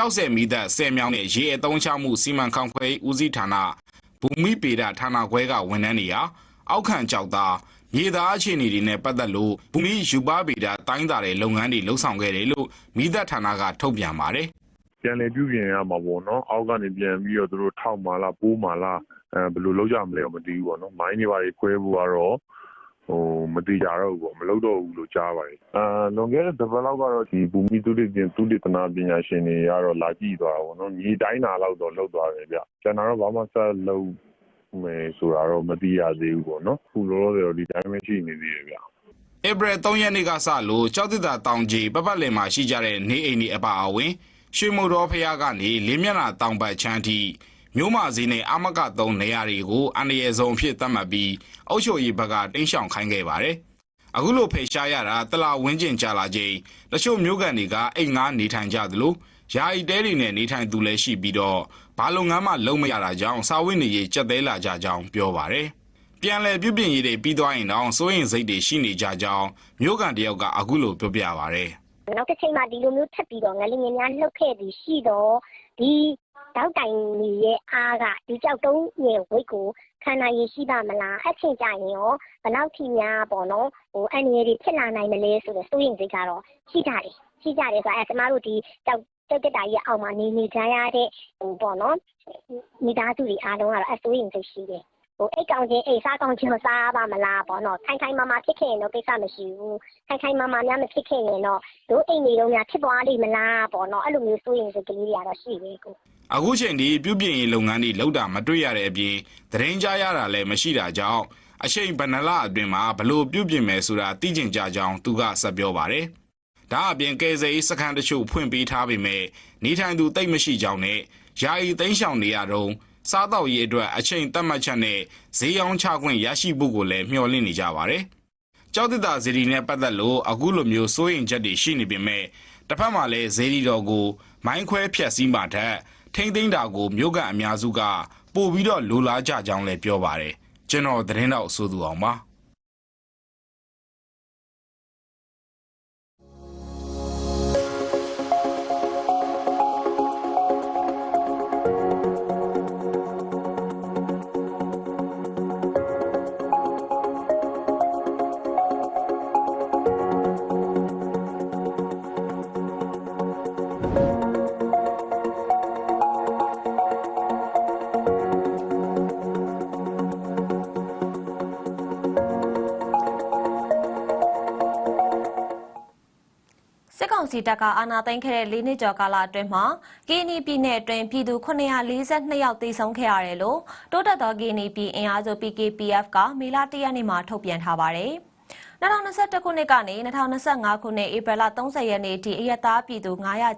60မီတာ10မြောင်းနဲ့ရေအသုံးချမှုစီမံခန့်ခွဲဦးစီးဌာနဘူမိပေဒဌာနခွဲကဝန်ထမ်းတွေဟာအောက်ခံကြောက်သားမြေသားအခြေအနေတွေနဲ့ပတ်သက်လို့ဘူမိယူပါပေဒတိုင်းတာတဲ့လုပ်ငန်းတွေလှုပ်ဆောင်ခဲ့တယ်လို့မိသက်ဌာနကထုတ်ပြန်ပါတယ်ပြန်လည်ပြုပြင်ရမှာပေါ့နော်အောက်ကနေပြန်ပြီးတော့သူတို့ထောက်မာလားပိုးမာလားအဲဘယ်လိုလုပ်ကြမလဲမသိဘူးပေါ့နော်မိုင်းတွေပါတွေခွဲဖို့ကတော့ ဟိုမတိကြတော့ဘူးပေါ့မလုပ်တော့ဘူးလို့ကြားပါတယ်အာလွန်ခဲ့တဲ့တစ်ပတ်လောက်ကတော့ဒီဘူမီသူတိပြင်သူတိတနာပညာရှင်တွေကတော့လာကြည့်သွားတာပေါ့နော်မြေတိုင်းနာလောက်တော့လောက်သွားတယ်ဗျကျွန်တော်တော့ဘာမှဆက်လုပ်မယ်ဆိုတာတော့မသိရသေးဘူးပေါ့နော်ခုလောလောဆယ်တော့ဒီတိုင်းပဲရှိနေသေးတယ်ဗျဧပြီ3ရက်နေ့ကစလို့ကြောက်တစ်တာတောင်ကြီးပတ်ပတ်လည်မှာရှိကြတဲ့နေအိမ်တွေအပါအဝင်ရွှေမုံတော်ဖျားကနေလေးမျက်နှာတောင်ပတ်ချမ်းထိ မြို့မစည်းနဲ့အမကသုံးနေရာတွေကိုအန္တရာယ်ဆုံးအဖြစ်သတ်မှတ်ပြီးအုပ်ချုပ်ရေးဘက်ကတင်းရှောင်ခိုင်းခဲ့ပါတယ်။အခုလိုဖေရှားရတာတလဝင်းကျင်ကြာလာချိန်တချို့မြို့ကန်တွေကအိမ်ငါနေထိုင်ကြသလိုယာယီတဲတွေနဲ့နေထိုင်သူလည်းရှိပြီးတော့ဘာလုပ်ငန်းမှလုံးမရတာကြောင့်စာဝတ်နေရေးကြက်သေးလာကြကြောင်းပြောပါတယ်။ပြန်လည်ပြုပြင်ရေးတွေပြီးသွားရင်တော့စိုးရင်စိတ်တွေရှိနေကြကြောင်းမြို့ကန်တယောက်ကအခုလိုပြောပြပါဗျ။နောက်တစ်ချိန်မှာဒီလိုမျိုးထပ်ပြီးတော့ငလင်ငယ်များလှုပ်ခဲ့ပြီးရှိတော့ဒီ တောက်တိုင်ကြီးရဲ့အားကဒီကြောက်တုံးရဲ့ဝိတ်ကိုခံနိုင်ရရှိပါမလားအချိန်ကြရင်ရောဘယ်လောက်ထိများပေါ့နော်ဟိုအန်ရည်တွေဖြစ်လာနိုင်မလဲဆိုတော့စိုးရင်စိတ်ကတော့ရှိကြတယ်ရှိကြတယ်ဆိုတော့အဲကျမတို့ဒီကြောက်ကြောက်တက်တာကြီးအောက်မှာနေနေကြရတဲ့ဟိုပေါ့နော်မိသားစုတွေအားလုံးကတော့အစိုးရင်စိတ်ရှိတယ် ဟိုအိတ်ကောင်ချင်းအိတ်စားကောင်ချင်းကိုစားပါမလားပေါ့နော်ခိုင်ခိုင်မာမာဖြစ်ခဲ့ရင်တော့ကိစ္စမရှိဘူးခိုင်ခိုင်မာမာများမဖြစ်ခဲ့ရင်တော့တို့အိမ်တွေတော့များဖြစ်သွားလိမ့်မလားပေါ့နော်အဲ့လိုမျိုးစိုးရင်စိတ်ကလေးတွေကတော့ရှိသေးကိုအခုချိန်ဒီပြုပြင်ရေးလုပ်ငန်းတွေလုပ်တာမတွေ့ရတဲ့အပြင်သတင်းကြားရတာလည်းမရှိတာကြောင့်အချိန်ဗနလအတွင်းမှာဘလို့ပြုပြင်မယ်ဆိုတာသိကျင်ကြကြောင်းသူကဆက်ပြောပါတယ်။ဒါအပြင်ကယ်ဆယ်ရေးစခန်းတချို့ဖွင့်ပေးထားပေမဲ့နေထိုင်သူတိတ်မရှိကြောင်းနဲ့ယာယီသိမ်းရှောင်နေရတော့ စားတော့ရေးအတွက်အချိန်သတ်မှတ်ချက်နဲ့ဈေးရောင်းချခွင့်ရရှိဖို့ကိုလည်းမျှော်လင့်နေကြပါတယ်။ကြောက်တစ်တာဇေဒီနဲ့ပတ်သက်လို့အခုလိုမျိုးစိုးရင်ချက်တွေရှိနေပေမဲ့တစ်ဖက်မှာလည်းဇေဒီတော်ကိုမိုင်းခွဲဖြက်စီးမှထက်ထိမ့်သိမ့်တာကိုမြို့ကအများစုကပို့ပြီးတော့လိုလားကြကြောင်းလည်းပြောပါတယ်ကျွန်တော်သတင်းတော့ဆိုသူအောင်ပါ ကောင်စီတပ်ကအာဏာသိမ်းခဲ့တဲ့၄နှစ်ကျော်ကာလအတွင်းမှာကီနီပြည်နယ်အတွင်းပြည်သူ942ယောက်သေဆုံးခဲ့ရတယ်လို့တိုးတက်သောကီနီပြည်အင်အားစု PKPF ကမေလ၁ရက်နေ့မှာထုတ်ပြန်ထားပါတယ်။2021ခုနှစ်ကနေ2025ခုနှစ်ဧပြီလ30ရက်နေ့အထိအရက်သားပြည်သူ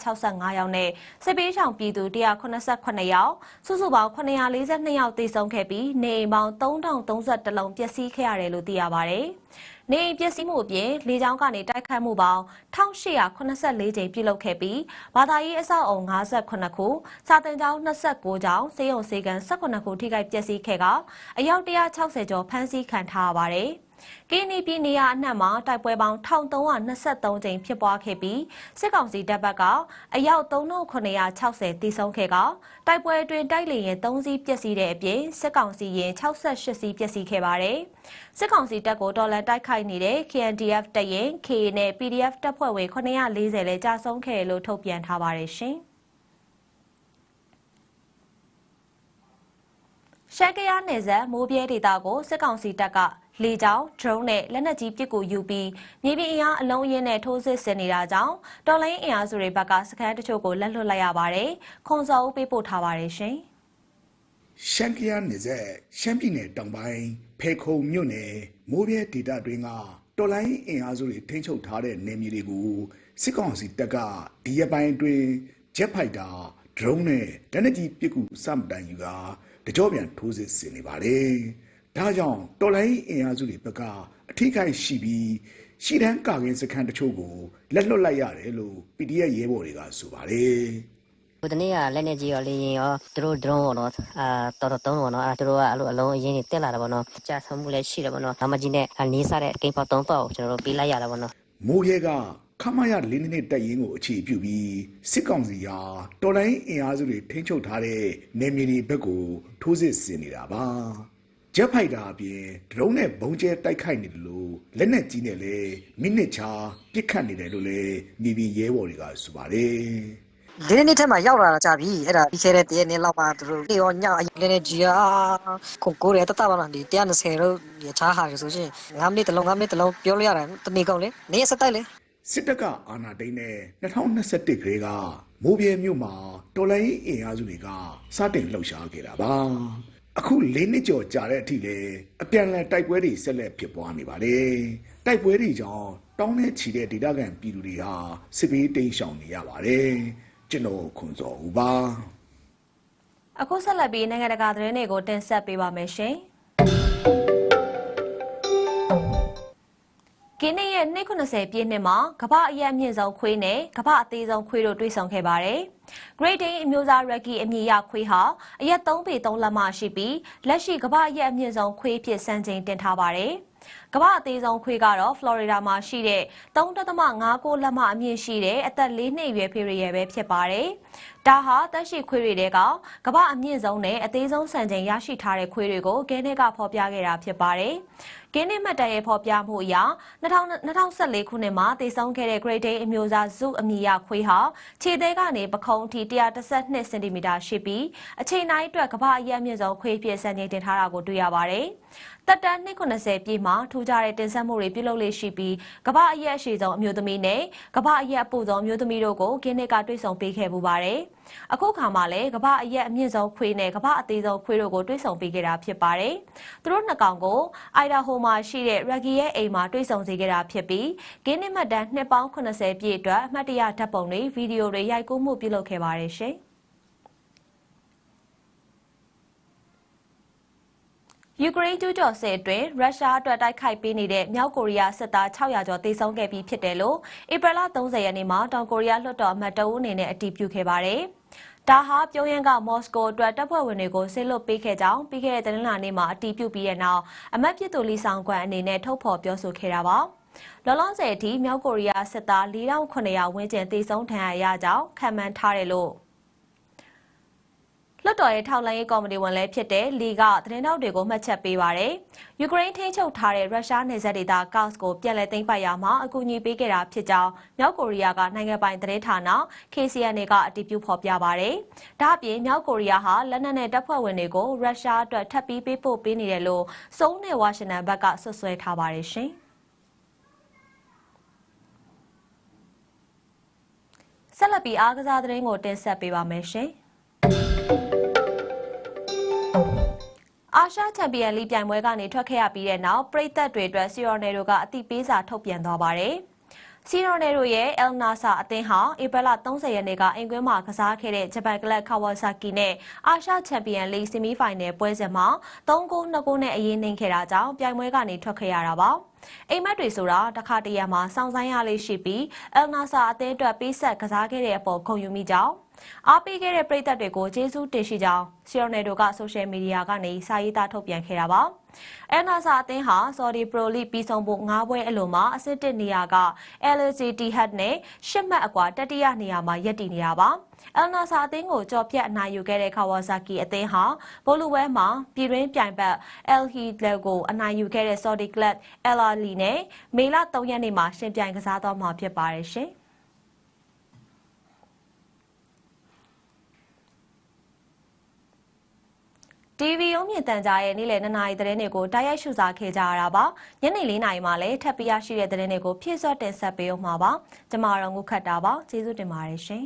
965ယောက်နဲ့စစ်ပေးဆောင်ပြည်သူ189ယောက်စုစုပေါင်း942ယောက်သေဆုံးခဲ့ပြီးနေအိမ်ပေါင်း3031လုံးပျက်စီးခဲ့ရတယ်လို့သိရပါတယ်။ နေအိမ်ပျက်စီးမှုအပြင်လေကြောင်းကနေတိုက်ခတ်မှုပေါင်း1884ကြိမ်ပြုလုပ်ခဲ့ပြီးဘာသာရေးအဆောက်အုံ58ခုစာသင်ကျောင်း29ကျောင်းစေယုံစေကန်18ခုထိခိုက်ပျက်စီးခဲ့ကအယောက်160ကျော်ဖမ်းဆီးခံထားရပါတယ်။ ကင်းနီပြည်နေရအနှံ့မှာတိုက်ပွဲပေါင်း1323ကြိမ်ဖြစ်ပွားခဲ့ပြီးစစ်ကောင်စီတပ်ဘက်ကအယောက်3960တိဆုံးခဲ့ကတိုက်ပွဲအတွင်းတိုက်လေရင်3စီးပျက်စီးတဲ့အပြင်စစ်ကောင်စီရင်68စီးပျက်စီးခဲ့ပါတယ်။စစ်ကောင်စီတပ်ကိုတော်လန်တိုက်ခိုက်နေတဲ့ KNDF တပ်ရင် KA နဲ့ PDF တပ်ဖွဲ့ဝင်940လဲကြာဆုံးခဲ့တယ်လို့ထုတ်ပြန်ထားပါတယ်ရှင်။ရှမ်းကယားနယ်စပ်မိုးပြဲဒေသကိုစစ်ကောင်စီတပ်က လေကြောင်း drone နဲ့လက်နက်ကြီးပစ်ကူယူပြီးမြေပြင်အင်အားအလုံးအင်းနဲ့ထိုးစစ်ဆင်နေတာကြောင့်တော်လိုင်းအင်အားစုတွေဘက်ကစခန်းတချို့ကိုလက်လွတ်လိုက်ရပါတယ်။ခွန်စောဦးပေးပို့ထားပါတယ်ရှင်။ရှမ်းကယားနယ်စပ်ရှမ်းပြည်နယ်တောင်ပိုင်းဖေခုံမြို့နယ်မိုးပြဲဒေသတွင်းကတော်လိုင်းအင်အားစုတွေထိန်းချုပ်ထားတဲ့နယ်မြေတွေကိုစစ်ကောင်စီတပ်ကဒီရက်ပိုင်းအတွင်းဂျက်ဖိုက်တာဒရုန်းနဲ့လက်နက်ကြီးပစ်ကူစမတိုင်ယူကတကြောပြန်ထိုးစစ်ဆင်နေပါတယ်။ ဒါကြောင့်တော်လိုင်းအင်အားစုတွေဘက်ကအထိခိုက်ရှိပြီးရှီတန်းကာကင်းစခန်းတချို့ကိုလက်လွတ်လိုက်ရတယ်လို့ PDF ရဲဘော်တွေကဆိုပါတယ်။ဟိုတနေ့ကလက်နေကြီးရောလေရင်ရောသူတို့ drone ပေါ့နော်အာတော်တော်တုံးပေါ့နော်အဲသူတို့ကအဲ့လိုအလုံးအရင်းတွေတက်လာတာပေါ့နော်ကြာဆုံးမှုလည်းရှိတယ်ပေါ့နော်ဒါမှကြီးနဲ့နီးစားတဲ့ကိန်းပေါက်သုံးပေါက်ကိုကျွန်တော်တို့ပေးလိုက်ရတာပေါ့နော်မိုးရဲကခမရလေးနှစ်တက်ရင်ကိုအခြေပြုပြီးစစ်ကောင်စီဟာတော်လိုင်းအင်အားစုတွေထိန်းချုပ်ထားတဲ့နေမြေတွေဘက်ကိုထိုးစစ်ဆင်နေတာပါ ဂျက်ဖိုက်တာအပြင်ဒရုန်းနဲ့ဘုံကျဲတိုက်ခိုက်နေတယ်လို့လက်နက်ကြီးနဲ့လည်းမိနစ်ချာပစ်ခတ်နေတယ်လို့လည်းမြေပြင်ရဲဘော်တွေကဆိုပါတယ်လေးနှစ်ထက်မှရောက်လာတာကြပြီအဲ့ဒါပြီးခဲ့တဲ့တရက်နေ့လောက်မှသူတို့နေရောညလေးနဲ့ကြီးအားကိုကိုရဲတတပါလားဒီ120လို့ရချားဟာရဆိုရှင်9မိနစ်တလုံး9မိနစ်တလုံးပြောလို့ရတယ်တနေ့ကောင်းလေနေစတိုက်လေစစ်တပ်ကအာဏာသိမ်းတဲ့2021ခရေကမိုးပြဲမြို့မှာတော်လိုင်းအင်အားစုတွေကစတင်လှုပ်ရှားခဲ့တာပါ အခု၄နှစ်ကျော်ကြာတဲ့အထိလည်းအပြန်အလှန်တိုက်ပွဲတွေဆက်လက်ဖြစ်ပွားနေပါတယ်တိုက်ပွဲတွေကြောင့်တောင်းနဲ့ချီတဲ့ဒေသခံပြည်သူတွေဟာစစ်ဘေးတိမ်းရှောင်နေရပါတယ်ကျွန်တော်ခွန်စောဦးပါအခုဆက်လက်ပြီးနိုင်ငံတကာသတင်းတွေကိုတင်ဆက်ပေးပါမယ်ရှင်။ကင်းနေရဲ့290ပြည့်နှစ်မှာကမ္ဘာအရက်အမြင့်ဆုံးခွေးနဲ့ကမ္ဘာအသေးဆုံးခွေးတို့တွေ့ဆုံခဲ့ပါတယ်။ Great Dane အမျိုးသားရက်ဂီအမည်ရခွေးဟာအရက်3ပေ3လက်မရှိပြီးလက်ရှိကမ္ဘာအရက်အမြင့်ဆုံးခွေးဖြစ်စံချိန်တင်ထားပါတယ်။ကမ္ဘာအသေးဆုံးခွေးကတော့ Florida မှာရှိတဲ့3.59လက်မအမြင့်ရှိတဲ့အသက်၄နှစ်အရွယ်ဖေရီရယ်ပဲဖြစ်ပါတယ်။ဒါဟာတက်ရှိခွေးတွေတဲကကမ္ဘာအမြင့်ဆုံးနဲ့အသေးဆုံးစံချိန်ရရှိထားတဲ့ခွေးတွေကိုဂဲနစ်ကဖော်ပြခဲ့တာဖြစ်ပါတယ်။ကင်းနစ်မှတ်တမ်းရဲ့ဖော်ပြမှုအရ2014ခုနှစ်မှာတည်ဆုံးခဲ့တဲ့ Great Dane အမျိုးသားဇုအမည်ရခွေးဟာခြေသေးကနေပခုံးအထိ112စင်တီမီတာရှိပြီးအချိန်တိုင်းအတွက်ကမ္ဘာအရက်အမြင့်ဆုံးခွေးဖြစ်စံချိန်တင်ထားတာကိုတွေ့ရပါတယ်။တက်တန်း290ပြည့်မှာထူးခြားတဲ့တင်ဆက်မှုတွေပြုလုပ်လေ့ရှိပြီးကမ္ဘာအရက်အရှိဆုံးအမျိုးသမီးနဲ့ကမ္ဘာအရက်အပူဆုံးအမျိုးသမီးတို့ကိုဂင်းနစ်ကတွေ့ဆုံပေးခဲ့ပူပါတယ်။အခုခါမှာလည်းကမ္ဘာအရက်အမြင့်ဆုံးခွေးနဲ့ကမ္ဘာအသေးဆုံးခွေးတို့ကိုတွေ့ဆုံပေးခဲ့တာဖြစ်ပါတယ်။သူတို့နှစ်ကောင်ကိုအိုင်ဒါဟိုမှာရှိတဲ့ရက်ဂီရဲ့အိမ်မှာတွေ့ဆုံစေခဲ့တာဖြစ်ပြီးဂင်းနစ်မှတ်တမ်းနှစ်ပေါင်း80ပြည့်အတွက်အမှတ်တရဓာတ်ပုံတွေဗီဒီယိုတွေရိုက်ကူးမှုပြုလုပ်ခဲ့ပါတယ်ရှင်။ ယူကရိန်းကျူးကျော်စစ်အတွင်းရုရှားအတွက်တိုက်ခိုက်ပေးနေတဲ့မြောက်ကိုရီးယားစစ်သား600ကျော်သေဆုံးခဲ့ပြီးဖြစ်တယ်လို့ဧပြီလ30ရက်နေ့မှာတောင်ကိုရီးယားလွှတ်တော်အမတ်တအုပ်အနေနဲ့အတည်ပြုခဲ့ပါတယ်။ဒါဟာပြုံးရင်းကမော်စကိုအတွက်တပ်ဖွဲ့ဝင်တွေကိုဆစ်လွတ်ပေးခဲ့ကြောင်းပြီးခဲ့တဲ့တနင်္လာနေ့မှာအတည်ပြုပြီးတဲ့နောက်အမတ်ပြည်သူလီဆောင်ကွန်အနေနဲ့ထုတ်ဖော်ပြောဆိုခဲ့တာပါ။လောလောဆယ်အထိမြောက်ကိုရီးယားစစ်သား4900ဝန်းကျင်သေဆုံးထဏ်ရရကြောင်းခံမှန်းထားတယ်လို့ လွှတ်တော်ရဲ့ထောက်လှမ်းရေးကော်မတီဝင်လည်းဖြစ်တဲ့လီကသတင်းတောက်တွေကိုမှတ်ချက်ပေးပါတယ်။ယူကရိန်းထိန်းချုပ်ထားတဲ့ရုရှားနယ်စပ်ဒေသကောက်စ်ကိုပြန်လည်သိမ်းပိုက်ရမှာအကူအညီပေးခဲ့တာဖြစ်ကြောင်းမြောက်ကိုရီးယားကနိုင်ငံပိုင်သတင်းဌာန KCNA ကအတည်ပြုဖော်ပြပါတယ်။ဒါ့အပြင်မြောက်ကိုရီးယားဟာလက်နက်နဲ့တပ်ဖွဲ့ဝင်တွေကိုရုရှားအတွက်ထပ်ပြီးပေးပို့ပေးနေတယ်လို့စုံးနဲ့ဝါရှင်တန်ဘက်ကဆွဆွဲထားပါတယ်ရှင်။ဆက်လက်ပြီးအားကစားသတင်းကိုတင်ဆက်ပေးပါမယ်ရှင်။ အာရှချန်ပီယံလိပြိုင်ပွဲကနေထွက်ခဲ့ရပြီးတဲ့နောက်ပရိသတ်တွေအတွက်စီရော်နယ်တို့ကအတိပေးစာထုတ်ပြန်သွားပါတယ်။စီရော်နယ်တို့ရဲ့အယ်နာဆာအသင်းဟာဧပြီလ30ရက်နေ့ကအင်ကွင်းမှာကစားခဲ့တဲ့ဂျပန်ကလပ်ကာဝါဆာကီနဲ့အာရှချန်ပီယံလိဆီမီဖိုင်နယ်ပွဲစဉ်မှာ3ဂိုး2ဂိုးနဲ့အရေးနှိမ်ခဲ့တာကြောင့်ပြိုင်ပွဲကနေထွက်ခဲ့ရတာပါ။အိမ်မက်တွေဆိုတာတခါတရံမှာစောင့်ဆိုင်းရလေးရှိပြီးအယ်နာဆာအသင်းအတွက်ပေးဆက်ကစားခဲ့တဲ့အပေါ်ခုံယူမိကြောင်း အားပေးခဲ့တဲ့ပရိသတ်တွေကိုကျေးဇူးတင်ရှိကြောင်းဆီယိုနယ်ဒိုကဆိုရှယ်မီဒီယာကနေစာရေးသားထုတ်ပြန်ခဲ့တာပါ။အဲနာဆာအသင်းဟာ Saudi Pro League ပြီးဆုံးဖို့၅ပွဲအလိုမှာအဆင့်1နေရာက LCT Hat နဲ့ရှစ်မှတ်အကွာတတိယနေရာမှာရပ်တည်နေတာပါ။ El Nasa အသင်းကိုကြော်ဖြတ်အနိုင်ယူခဲ့တဲ့ Kawasaki အသင်းဟာဘိုလူဝဲမှာပြည်တွင်းပြိုင်ဘက် El Hilal ကိုအနိုင်ယူခဲ့တဲ့ Saudi Club El Ahly နဲ့မေလ3ရက်နေ့မှာရှင်ပြိုင်ကစားသွားမှာဖြစ်ပါတယ်ရှင်။ TV ရုံးမြင့်တန်ကြားရဲ့နေ့လယ်2နာရီသတင်းတွေကိုတိုက်ရိုက်ရှုစားခဲ့ကြရတာပါညနေ4နာရီမှာလည်းထပ်ပြရရှိတဲ့သတင်းတွေကိုဖြည့်စွက်တင်ဆက်ပေးအောင်မှာပါကျွန်မတော်ငုခတ်တာပါကျေးဇူးတင်ပါတယ်ရှင်